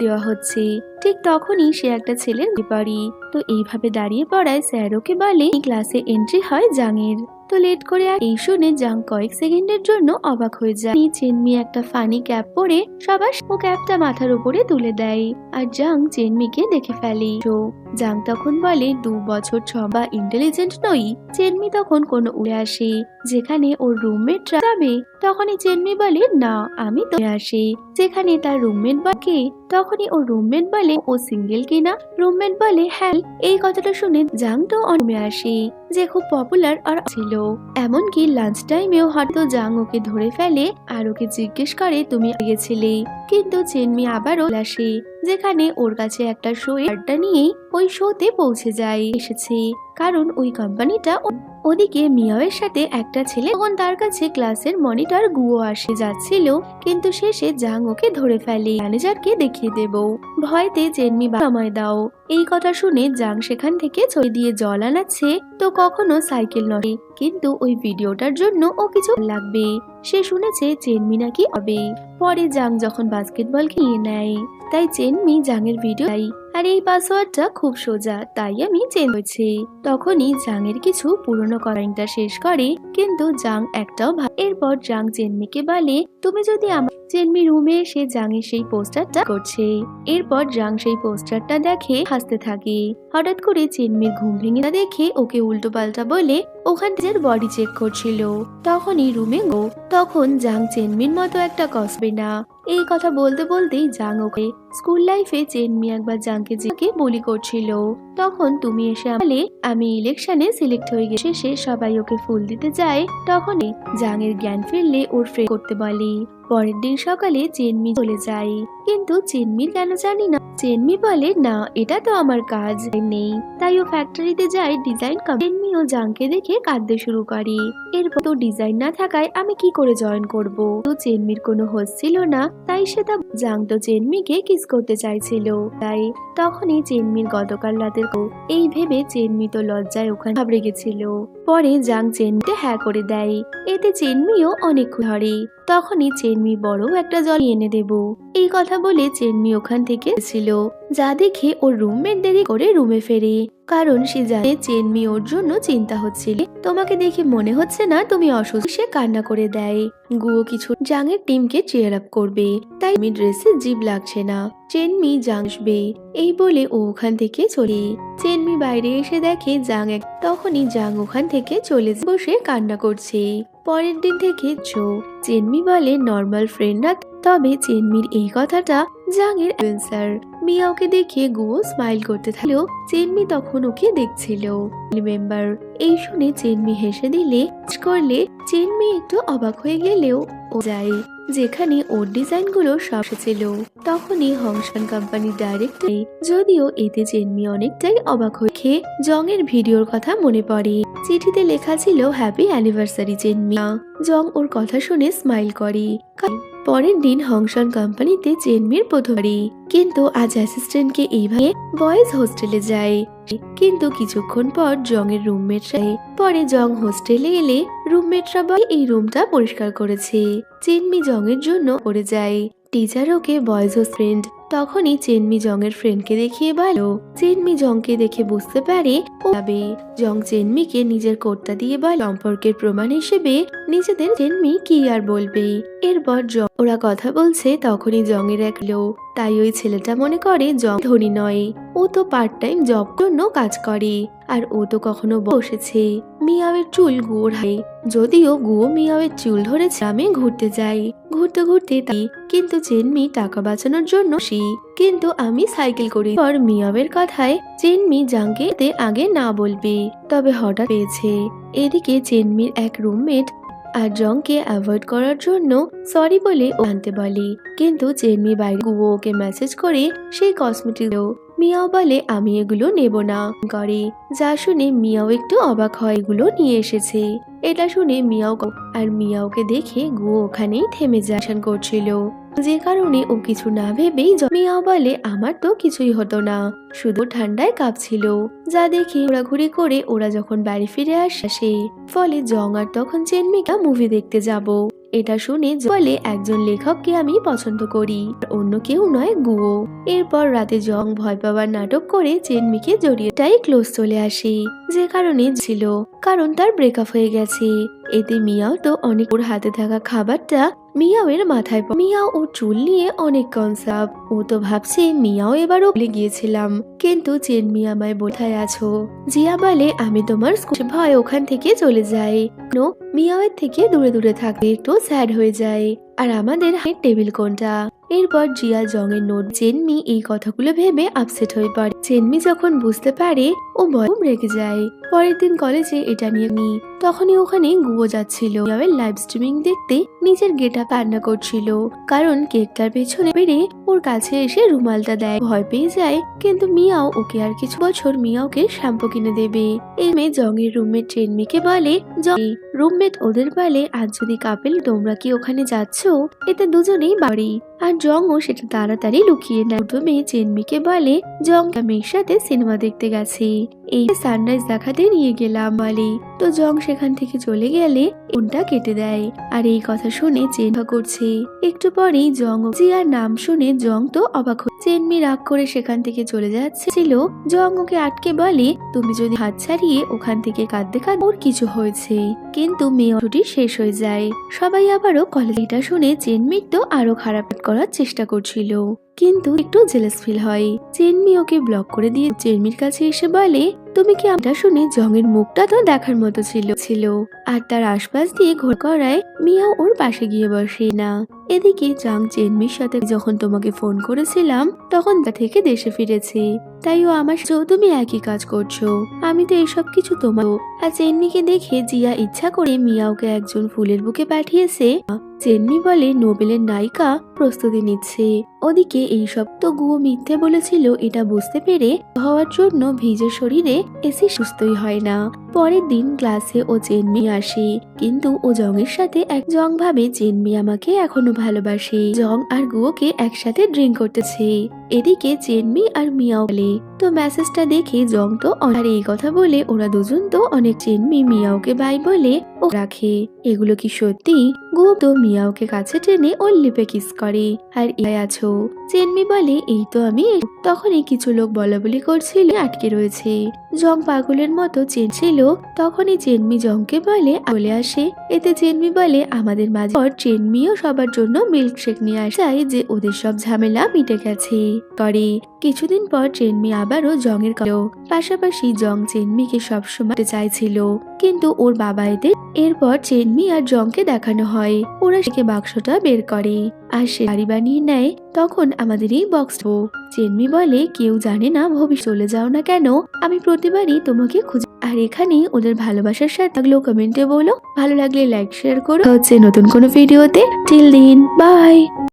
দেওয়া হচ্ছে। ঠিক তখনই সে একটা ছেলের বাড়ি তো এইভাবে দাঁড়িয়ে পড়ায় স্যার ওকে বলে ক্লাসে এন্ট্রি হয় জাঙের। তো লেট করে আর এই শুনে জাং কয়েক সেকেন্ডের জন্য অবাক হয়ে যায়। চেনমি একটা ফানি ক্যাপ পরে সবার ও ক্যাপটা মাথার উপরে তুলে দেয়। আর জাং চেনমিকে দেখে ফেলে। জাং তখন বলে, দু বছর ছ বা ইন্টেলিজেন্ট নই, চেনমি তখন কোনো উড়ে আসে। যেখানে ওর রুমমেট যাবে, তখনই চেনমি বলে, না, আমি তো আসি। যেখানে তার রুমমেট বাকে, তখনই ওর রুমমেট বলে, ও সিঙ্গেল কিনা রুমমেট বলে হ্যাঁ এই কথাটা শুনে জাং তো অনমে আসে। যে খুব পপুলার আর ছিল। এমনকি লাঞ্চ টাইমেও হয়তো জাং ওকে ধরে ফেলে আর ওকে জিজ্ঞেস করে, তুমি গেছিলে? কিন্তু চেনমি আবারও আসে। যেখানে ওর কাছে একটা শো এর নিয়েই ওই শোতে পৌঁছে যায়। এসেছে। কারণ ওই কোম্পানিটা ওদিকে মিয়াওয়ের সাথে একটা ছেলে তখন তার কাছে ক্লাসের মনিটর গুয়ো আসে যাচ্ছিল, কিন্তু শেষে জাং ওকে ধরে ফেলে। ম্যানেজারকে দেখিয়ে দেব। ভয়তে চেনমি বা সময় দাও। এই কথা শুনে জাং সেখান থেকে ছড়ি দিয়ে জল আনাচ্ছে, তো কখনো সাইকেল নড়ে। কিন্তু ওই ভিডিওটার জন্য ও কিছু লাগবে। সে শুনেছে চেনমি নাকি হবে। পরে জাং যখন বাস্কেটবল খেয়ে নেয়, তাই চেনমি জাংয়ের ভিডিও আর এই পাসওয়ার্ডটা খুব সোজা, তাই আমি চেন হয়েছে তখনই জাং এর কিছু পুরনো কয়েনটা শেষ করে, কিন্তু জাং একটাও এরপর জাং চেনমিকে বলে, তুমি যদি আমার চেনমি রুমে এসে জাংয়ের সেই পোস্টারটা করছে। এরপর জাং সেই পোস্টারটা দেখে হাসতে থাকে। হঠাৎ করে চেনমির ঘুম ভেঙে দেখে ওকে উল্টো পাল্টা বলে ওখান থেকে বডি চেক করছিল। তখনই রুমে গো, তখন জাং চেনমির মতো একটা কসবে না। এই কথা বলতে বলতেই জাং ওকে স্কুল লাইফে চেনমি একবার জাংকে জিকে বলি করছিল। তখন তুমি এসে বলে, আমি ইলেকশনে সিলেক্ট হয়ে গেছে সে সবাই ওকে ফুল দিতে যায়। তখনই জাংয়ের জ্ঞান ফিরলে ওর ফ্রে করতে বলে। পরের দিন সকালে চেনমি চলে যায়। কিন্তু চেনমির কেন জানি না। চেনমি বলে, না, এটা তো আমার কাজ নেই। তাই ও ফ্যাক্টরিতে যায় ডিজাইন চেনমি ও জাংকে দেখে কাঁদতে শুরু করে। এরপর তো ডিজাইন না থাকায় আমি কি করে জয়েন করব? তো চেনমির কোনো হোস ছিল না, তাই সে তা জাং তো চেনমিকে কিস করতে চাইছিল। তাই তখনই চেনমির গতকাল রাতের এই ভেবে চেনমি তো লজ্জায় ওখানে ঘাবড়ে গেছিল। পরে জাং চেনমিতে হ্যাঁ করে দেয়। এতে চেনমিও অনেক ধরে তখনই চেনমি বড় একটা জল এনে দেব। এই কথা বলে চেনমি ওখান থেকে ছিল যা দেখে ওর রুমমেট দেরি করে রুমে ফেরে। কারণ সে জানে চেনমি ওর জন্য চিন্তা হচ্ছিল। তোমাকে দেখে মনে হচ্ছে না তুমি অসুস্থ। সে কান্না করে দেয়। গুয়ো কিছু জাংয়ের টিমকে চেয়ার আপ করবে। তাই আমি ড্রেসে জিভ লাগছে না। চেনমি জাংসবে এই বলে ও ওখান থেকে চলে। চেনমি বাইরে এসে দেখে জাং এক তখনই জাং ওখান থেকে চলে বসে কান্না করছে। পরের দিন থেকে চো চেনমি বলে নর্মাল ফ্রেন্ড ফ্রেন্ডরা তবে চেনমির এই কথাটা জাংয়ের অ্যান্সার মিয়া ওকে দেখে গুয়ো স্মাইল করতে থাকলেও চেনমি তখন ওকে দেখছিল। রিমেম্বার এই শুনে চেনমি হেসে দিলে করলে চেনমি একটু অবাক হয়ে গেলেও ও যায়, যেখানে ওর ডিজাইনগুলো সব ছিল। তখনই হংসান কোম্পানির ডাইরেক্টর যদিও এতে চেনমি অনেকটাই অবাক হয়ে খেয়ে এর ভিডিওর কথা মনে পড়ে। চিঠিতে লেখা ছিল হ্যাপি অ্যানিভার্সারি চেনমিয়া জং ওর কথা শুনে স্মাইল করে। পরের দিন হংসন কোম্পানিতে চেনমির প্রথমবারই কিন্তু আজ অ্যাসিস্ট্যান্টকে এইভাবে বয়েজ হোস্টেলে যায়। কিন্তু কিছুক্ষণ পর জং এর রুমমেট পরে জং হোস্টেলে এলে রুমমেটরা বলে, এই রুমটা পরিষ্কার করেছে। চেনমি জং এর জন্য পড়ে যায়। টিচার ওকে বয়েজ ফ্রেন্ড তখনই চেনমি জং এর ফ্রেন্ডকে দেখিয়ে বলো চেনমি জংকে দেখে বুঝতে পারে ও যাবে। জং চেনমিকে নিজের কর্তা দিয়ে বল, সম্পর্কের প্রমাণ হিসেবে নিজেদের চেনমি কি আর বলবে? এরপর জং ওরা কথা বলছে, তখনই জংয়ের এক লো তাই ওই ছেলেটা মনে করে জং ধনী নয়। ও তো পার্ট টাইম জব জন্য কাজ করে, আর ও তো কখনো বসেছে। মিয়াওয়ের চুল গুয়োর হাই যদিও গুয়ো মিয়াওয়ের চুল ধরেছে আমি ঘুরতে যাই ঘুরতে ঘুরতে তাই কিন্তু চেনমি টাকা বাঁচানোর জন্য সে। কিন্তু আমি সাইকেল করি। পর মিয়াওয়ের কথায় চেনমি জাংকে তে আগে না বলবে। তবে হঠাৎ পেয়েছে। এদিকে চেনমির এক রুমমেট আর জংকে অ্যাভয়েড করার জন্য সরি বলে আনতে বলে কিন্তু চেনমি বাইরে গুয়ো ওকে মেসেজ করে সেই কসমেটিক মিয়াও বলে, আমি এগুলো নেব না। করে যা শুনে মিয়াও একটু অবাক হয়, এগুলো নিয়ে এসেছে। এটা শুনে মিয়াও আর মিয়াওকে দেখে গুয়ো ওখানেই থেমে যাশন করছিল। যে কারণে ও কিছু না ভেবেই মিয়াও বলে, আমার তো কিছুই হতো না। শুধু ঠান্ডায় কাঁপছিল। যা দেখে ঘোরাঘুরি করে ওরা যখন বাড়ি ফিরে আসে, ফলে জং আর তখন চেনমিকা মুভি দেখতে যাব। এটা শুনে বলে একজন লেখককে আমি পছন্দ করি অন্য কেউ নয় গুয়ো। এরপর রাতে জং ভয় পাওয়ার নাটক করে চেনমিকে জড়িয়ে তাই ক্লোজ চলে আসে, যে কারণে ছিল, কারণ তার ব্রেকআপ হয়ে গেছে। এতে মিয়াও তো অনেক ওর হাতে থাকা খাবারটা মিয়াও এর মাথায়। মিয়াও ওর চুল নিয়ে অনেক কনসাপ ও তো ভাবছে মিয়াও এবার ভুলে গিয়েছিলাম। কিন্তু চেন মিয়া আমায় বোথায় আছো। জিয়া বলে, আমি তোমার স্কুল ভয় ওখান থেকে চলে যাই। নো, মিয়াওয়ের থেকে দূরে দূরে থাকে একটু স্যাড হয়ে যায়। আর আমাদের টেবিল কোনটা? এরপর জিয়া জং এর নোট। জেনমি এই কথাগুলো ভেবে আপসেট হয়ে পড়ে। জেনমি যখন বুঝতে পারে, ও বয়ম রেগে যায়। পরের দিন কলেজে এটা নিয়ে নি তখনই ওখানে গুবো যাচ্ছিল। লাইভ স্ট্রিমিং দেখতে নিজের গেটা কান্না করছিল। কারণ কেকটার পেছনে বেড়ে ওর কাছে এসে রুমালটা দেয়। ভয় পেয়ে যায়, কিন্তু মিয়াও ওকে আর কিছু বছর মিয়াওকে শ্যাম্পু কিনে দেবে। এই মেয়ে জংয়ের রুমমেট কে বলে রুমমেট ওদের বলে, আজ যদি কাপিল, তোমরা কি ওখানে যাচ্ছ? এতে দুজনেই বাড়ি। আর জং ও সেটা তাড়াতাড়ি লুকিয়ে নেয়। প্রথমে চেনমিকে বলে জং মেয়ের সাথে সিনেমা দেখতে গেছে। এই সানরাইজ দেখাতে নিয়ে গেলাম বলে তো জং সেখান থেকে চলে গেলে ফোনটা কেটে দেয় আর এই কথা শুনে চেনভা করছে। একটু পরেই জং জিয়ার নাম শুনে জং তো অবাক চেনমি রাগ করে সেখান থেকে চলে যাচ্ছিল। ছিল ওকে আটকে বলে, তুমি যদি হাত ছাড়িয়ে ওখান থেকে কাঁদতে কাঁদতে ওর কিছু হয়েছে। কিন্তু মেয়ে ছুটি শেষ হয়ে যায়। সবাই আবারও কলেজটা শুনে চেনমির তো আরও খারাপ করার চেষ্টা করছিল। কিন্তু একটু জেলাস ফিল হয়। চেনমি ওকে ব্লক করে দিয়ে চেনমির কাছে এসে বলে তুমি কি আমরা শুনে জংয়ের মুখটা তো দেখার মতো ছিল? ছিল। আর তার আশপাশ দিয়ে ঘোর করায় মিয়াও ওর পাশে গিয়ে বসে না। এদিকে জাং চেনমির সাথে যখন তোমাকে ফোন করেছিলাম, তখন তা থেকে দেশে ফিরেছে। তাই ও আমার সাথেও তুমি একই কাজ করছ। আমি তো এসব কিছু তোমার আর চেন্নিকে দেখে জিয়া ইচ্ছা করে মিয়াওকে একজন ফুলের বুকে পাঠিয়েছে। চেন্নি বলে নোবেলের নায়িকা প্রস্তুতি নিচ্ছে। ওদিকে এইসব তো গুয়ো মিথ্যে বলেছিল, এটা বুঝতে পেরে হওয়ার জন্য ভিজে শরীরে এসে সুস্থই হয় না। পরের দিন ক্লাসে ও চেনমি আসে, কিন্তু ও জং এর সাথে এক জং ভাবে চেনমি আমাকে এখনও ভালোবাসে। জং আর গুয়োকে একসাথে ড্রিঙ্ক করতেছে। এদিকে চেনমি আর মিয়াও বলে তো মেসেজটা দেখে জং তো আর এই কথা বলে ওরা দুজন তো অনেক চেনমি, মিয়াওকে বাই বলে ও রাখে। এগুলো কি সত্যি? গুয়ো তো মিয়াওকে কাছে টেনে ওর লিপে কিস করে। আর ইয়াই আছো। চেনমি বলে, এই তো আমি। তখনই কিছু লোক বলা বলি করছিল, আটকে রয়েছে। জং পাগলের মতো চেনছিল। তখনই চেনমি জংকে বলে বলে আসে। এতে চেনমি বলে, আমাদের মাঝে চেনমিও সবার জন্য মিল্কশেক নিয়ে আসায় যে ওদের সব ঝামেলা মিটে গেছে। করে কিছুদিন পর চেনমি আবারও জংয়ের কালো পাশাপাশি জং চেনমিকে সবসময় চাইছিল। কিন্তু ওর বাবা এদের এরপর চেনমি আর জংকে দেখানো হয়। ওরা সেকে বাক্সটা বের করে। আর সে বাড়ি বানিয়ে নেয়, তখন আমাদের এই বক্স চেনমি বলে, কেউ জানে না ভবিষ্যৎ চলে যাও না কেন? আমি প্রতিবারই তোমাকে খুঁজে আর এখানে ওদের ভালোবাসার সাথে থাকলেও কমেন্টে বলো। ভালো লাগলে লাইক শেয়ার করো। হচ্ছে নতুন কোনো ভিডিওতে টিল দিন বাই